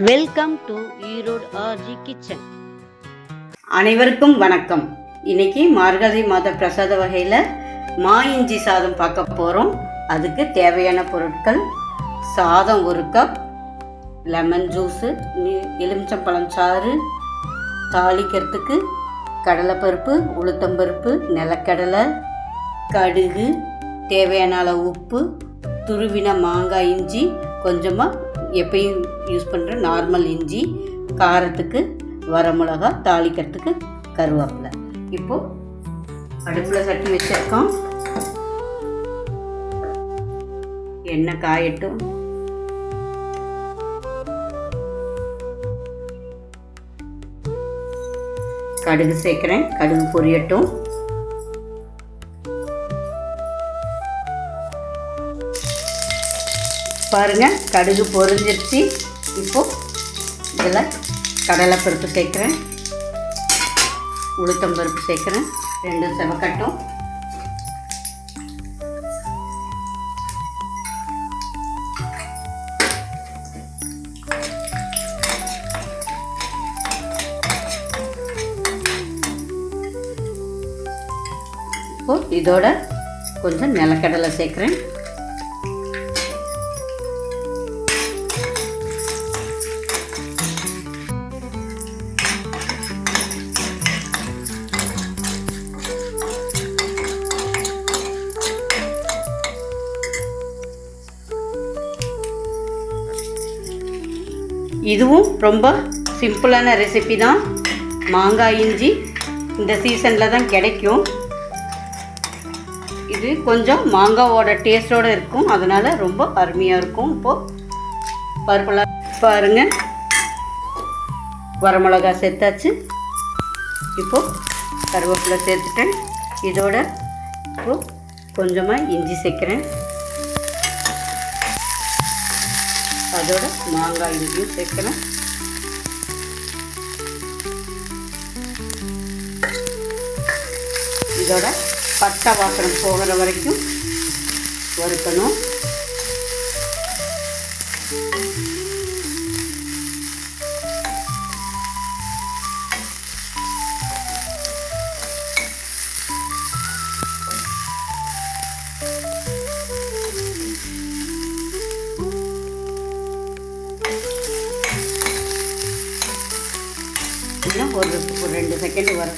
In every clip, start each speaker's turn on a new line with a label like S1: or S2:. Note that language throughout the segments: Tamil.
S1: Welcome to Erode RG kitchen
S2: அனைவருக்கும் வணக்கம். இன்னைக்கு மார்கழி மாத பிரசாத வகையில் மா இஞ்சி சாதம் பார்க்க போகிறோம் அதுக்கு தேவையான பொருட்கள் சாதம் ஒரு கப் லெமன் ஜூஸு எலுமிச்சம்பழம் சாறு தாளிக்கிறதுக்கு கடலைப்பருப்பு உளுத்தம்பருப்பு நிலக்கடலை கடுகு தேவையான அளவு உப்பு துருவின மாங்காய் இஞ்சி கொஞ்சமாக எப்பயும் யூஸ் பண்ணுற நார்மல் இஞ்சி காரத்துக்கு வரமிளகா தாளிக்கிறதுக்கு கருவேப்பிலை. இப்போது அடுப்பில் சட்டி வச்சுருக்கோம். எண்ணெய் காயட்டும். கடுகு சேர்க்குறேன். கடுகு பொரியட்டும். பாருங்கள் கடுகு பொரிஞ்சிருச்சு. இப்போது இதில் கடலைப்பருப்பு சேர்க்குறேன். உளுத்தம்பருப்பு சேர்க்குறேன். ரெண்டு செவக்கட்டும். இதோட கொஞ்சம் நிலக்கடலை சேர்க்குறேன். இதுவும் ரொம்ப சிம்பிளான ரெசிபி தான். மாங்காய் இஞ்சி இந்த சீசனில் தான் கிடைக்கும். இது கொஞ்சம் மாங்காவோட டேஸ்ட்டோடு இருக்கும். அதனால் ரொம்ப அருமையாக இருக்கும். இப்போது பருப்பெல்லாம் பாருங்கள் வரமிளகா சேர்த்தாச்சு. இப்போது கருவேப்பிலை சேர்த்துட்டேன். இதோட இப்போது கொஞ்சமாக இஞ்சி சேர்க்குறேன். அதோட மாங்காய் இங்கேயும் சேர்க்கணும் இதோட பட்டை வாசனம் போகிற வரைக்கும் வறுக்கணும். இன்னும் ஒரு ஒரு ரெண்டு செகண்ட் வர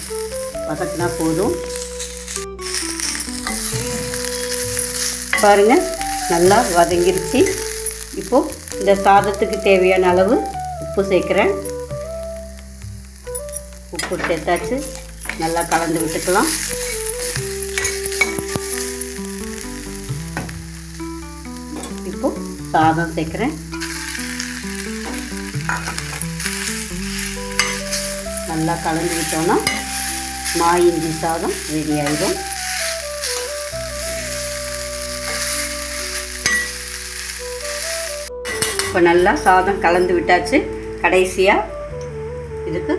S2: வதக்கினா போதும். பாருங்கள் நல்லா வதங்கிருச்சு. இப்போது இந்த சாதத்துக்கு தேவையான அளவு உப்பு சேர்க்குறேன். உப்பு சேர்த்தாச்சு. நல்லா கலந்து விட்டுக்கலாம். இப்போது சாதம் சேர்க்குறேன். நல்லா கலந்து விட்டோன்னா மா இஞ்சி சாதம் ரெடி ஆகிடும் இப்போ நல்லா சாதம் கலந்து விட்டாச்சு. கடைசியாக இதுக்கு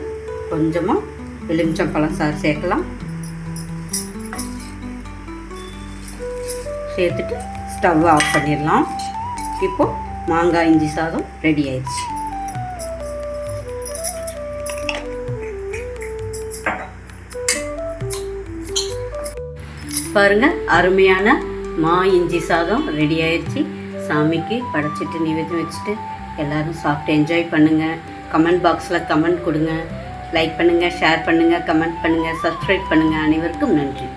S2: கொஞ்சமாக எலுமிச்சம்பழம் சாறு சேர்க்கலாம். சேர்த்துட்டு ஸ்டவ் ஆஃப் பண்ணிடலாம். இப்போது மாங்காய் இஞ்சி சாதம் ரெடி ஆயிடுச்சு. பாருங்க அருமையான மா இஞ்சி சாதம் ரெடி ஆயிடுச்சு. சாமிக்கு படைச்சிட்டு நிவேதம் வச்சுட்டு எல்லாரும் சாப்பிட்டு என்ஜாய் பண்ணுங்கள் கமெண்ட் பாக்ஸில் கமெண்ட் கொடுங்க. லைக் பண்ணுங்கள் ஷேர் பண்ணுங்கள் கமெண்ட் பண்ணுங்கள் சப்ஸ்கிரைப் பண்ணுங்கள் அனைவருக்கும் நன்றி.